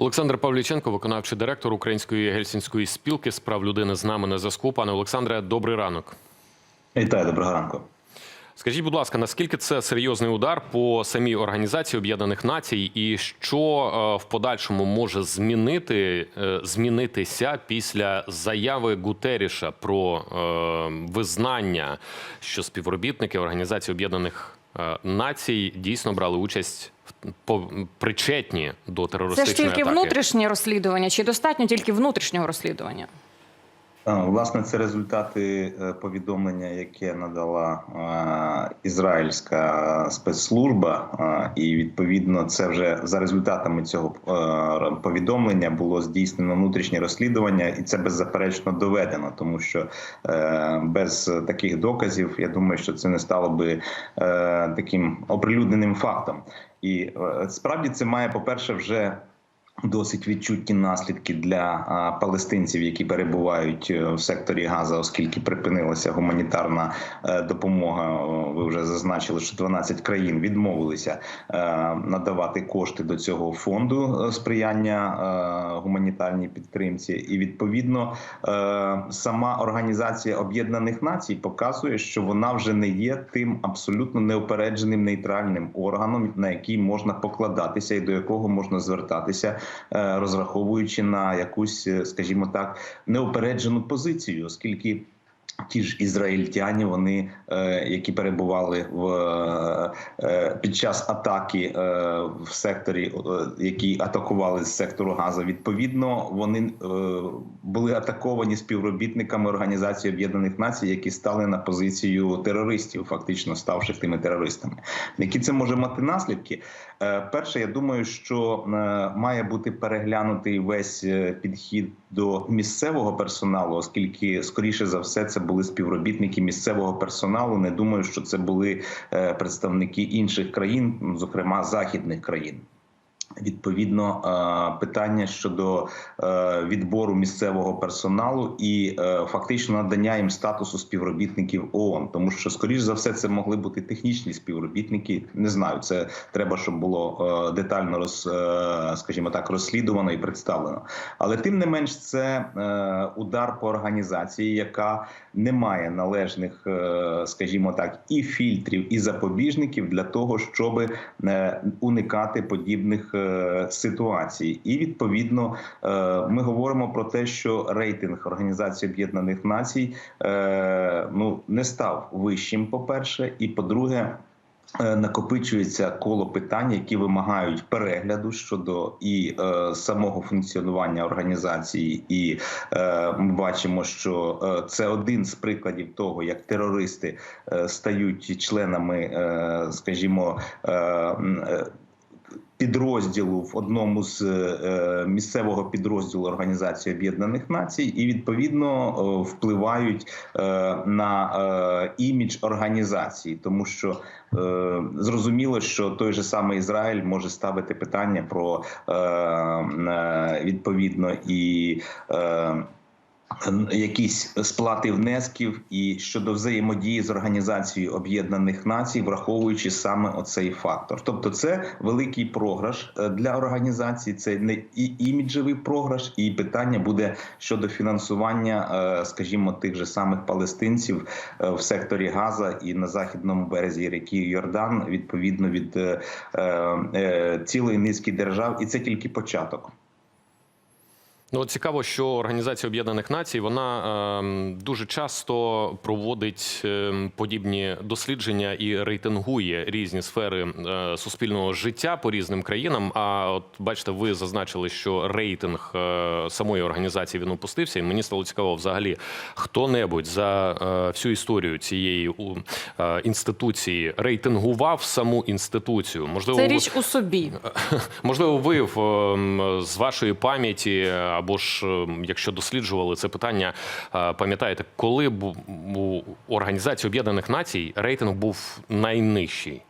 Олександр Павліченко, виконавчий директор Української гельсінської спілки з прав людини з нами на зв'язку. Пане Олександре, добрий ранок. Вітаю, доброго ранку. Скажіть, будь ласка, наскільки це серйозний удар по самій організації Об'єднаних Націй, і що е, в подальшому може змінити е, змінитися після заяви Гутеріша про е, визнання, що співробітники Організації Об'єднаних Націй дійсно брали участь в до терористичної до Це ж тільки атаки? внутрішнє розслідування, чи достатньо тільки внутрішнього розслідування? А, Власне, це результати е, повідомлення, яке надала е, ізраїльська спецслужба, е, і відповідно це вже за результатами цього е, повідомлення було здійснено внутрішнє розслідування, і це беззаперечно доведено, тому що е, без таких доказів я думаю, що це не стало би е, таким оприлюдненим фактом. І е, справді це має, по-перше, вже Досить відчутні наслідки для палестинців, які перебувають е, в секторі Газа, оскільки припинилася гуманітарна е, допомога. Ви вже зазначили, що 12 країн відмовилися е, надавати кошти до цього фонду сприяння гуманітарній підтримці, і відповідно сама організація Об'єднаних Націй показує, що вона вже не є тим абсолютно неупередженим нейтральним органом, на який можна покладатися і до якого можна звертатися розраховуючи на якусь, е, скажімо так, неупереджену позицію, оскільки. Ті ж ізраїльтяні, вони е, які перебували в е, е, під час атаки в секторі, які атакували з сектору Газа. Відповідно, вони були атаковані співробітниками Організації Об'єднаних Націй, які стали на позицію терористів, фактично ставши тими терористами. Які це може мати наслідки? Перше, я думаю, що має бути переглянутий весь підхід до місцевого персоналу, оскільки скоріше за все це були співробітники місцевого персоналу. Не думаю, що це були е, представники інших країн, зокрема західних країн. Відповідно, е, питання щодо е, відбору місцевого персоналу і е, фактично надання їм статусу співробітників ООН, тому що скоріш за все це могли бути технічні співробітники. Не знаю, це треба, щоб було детально роз, скажімо так, розслідувано і представлено. Але тим не менш, це удар по організації, яка не має належних, скажімо так, і фільтрів, і запобіжників для того, щоб уникати подібних ситуацій. І відповідно е, ми говоримо про те, що рейтинг Організації Об'єднаних Націй е, ну не став вищим, по перше, і по-друге. е, Накопичується коло питань, які вимагають перегляду щодо і е, самого функціонування організації, і е, ми бачимо, що е, це один з прикладів того, як терористи е, стають членами, е, скажімо, е, е, підрозділу в одному з е, місцевого підрозділу Організації Об'єднаних Націй, і відповідно е, впливають е, на е, імідж організації, тому що е, зрозуміло, що той же самий Ізраїль може ставити питання про е, е, відповідно і. Якісь сплати внесків і щодо взаємодії з організацією Об'єднаних Націй, враховуючи саме оцей фактор. Тобто, це великий програш е, для організації. Це не і іміджевий програш, і питання буде щодо фінансування, е, скажімо, тих же самих палестинців е, в секторі Газа і на західному березі ріки Йордан, відповідно від цілої низки держав, і це тільки початок. Ну, цікаво, що Організація Об'єднаних Націй вона ем, дуже часто проводить ем, подібні дослідження і рейтингує різні сфери е, суспільного життя по різним країнам. А от бачите, ви зазначили, що рейтинг е, самої організації він опустився, і мені стало цікаво, взагалі, хто-небудь за е, всю історію цієї у, е, інституції рейтингував саму інституцію. Можливо, Це річ у собі. Можливо, ви в, ем, з вашої пам'яті, або ж ем, якщо досліджували це питання, е, пам'ятаєте, коли б у Організації Об'єднаних Націй рейтинг був найнижчий?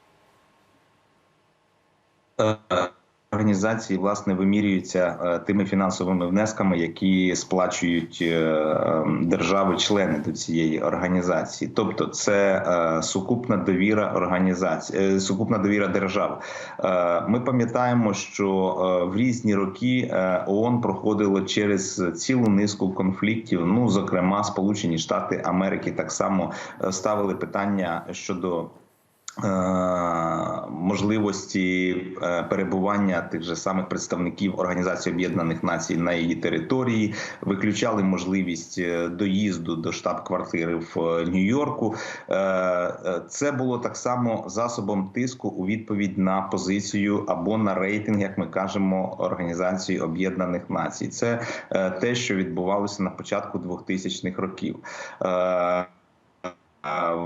Організації власне вимірюються е, тими фінансовими внесками, які сплачують е, е, держави-члени до цієї організації. Тобто, це е, сукупна довіра організації, сукупна довіра держав. Ми пам'ятаємо, що в різні роки ООН проходило через цілу низку конфліктів. Ну, зокрема, Сполучені Штати Америки так само ставили питання щодо. Можливості е, перебування тих же самих представників Організації Об'єднаних Націй на її території виключали можливість е, доїзду до штаб-квартири в е, Нью-Йорку. Це було так само засобом тиску у відповідь на позицію або на рейтинг, як ми кажемо, Організації Об'єднаних Націй. Це те, що відбувалося на початку 2000-х років.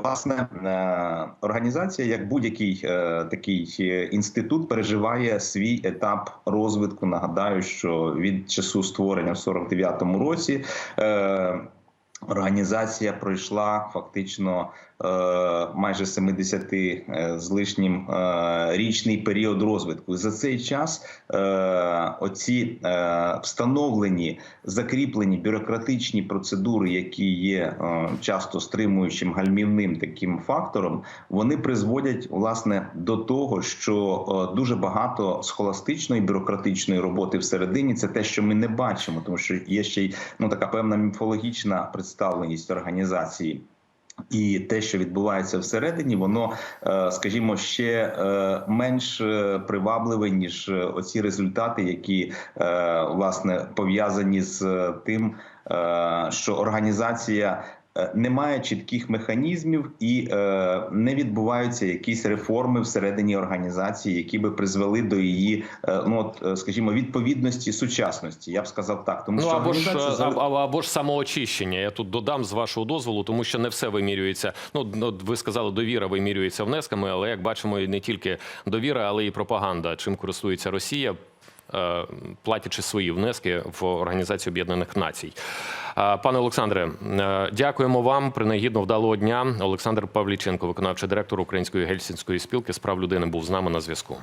Власне, е, організація, як будь-який е, такий е, інститут, переживає свій етап розвитку. Нагадаю, що від часу створення в 49-му році організація пройшла фактично майже 70 е, з лишнім е, річний період розвитку. За цей час е, оці е, встановлені закріплені бюрократичні процедури, які є е, часто стримуючим гальмівним таким фактором, вони призводять власне до того, що е, дуже багато схоластичної бюрократичної роботи всередині це те, що ми не бачимо, тому що є ще й ну така певна міфологічна представленість організації. І те, що відбувається всередині, воно, е, скажімо, ще е, менш е, привабливе ніж оці результати, які власне пов'язані з тим, що організація. Е, Не має чітких механізмів і е, не відбуваються якісь реформи всередині організації, які би призвели до її, е, ну от, скажімо, відповідності сучасності. Я б сказав так, тому Ну що або ж або, або ж самоочищення. Я тут додам з вашого дозволу, тому що не все вимірюється. Ну ну, ви сказали, довіра вимірюється внесками, але як бачимо, і не тільки довіра, але і пропаганда. Чим користується Росія, платячи свої внески в Організацію Об'єднаних Націй. Е, Пане Олександре, е, дякуємо вам. Принагідно вдалого дня. Олександр Павліченко, виконавчий директор Української гельсінської спілки з прав людини, був з нами на зв'язку.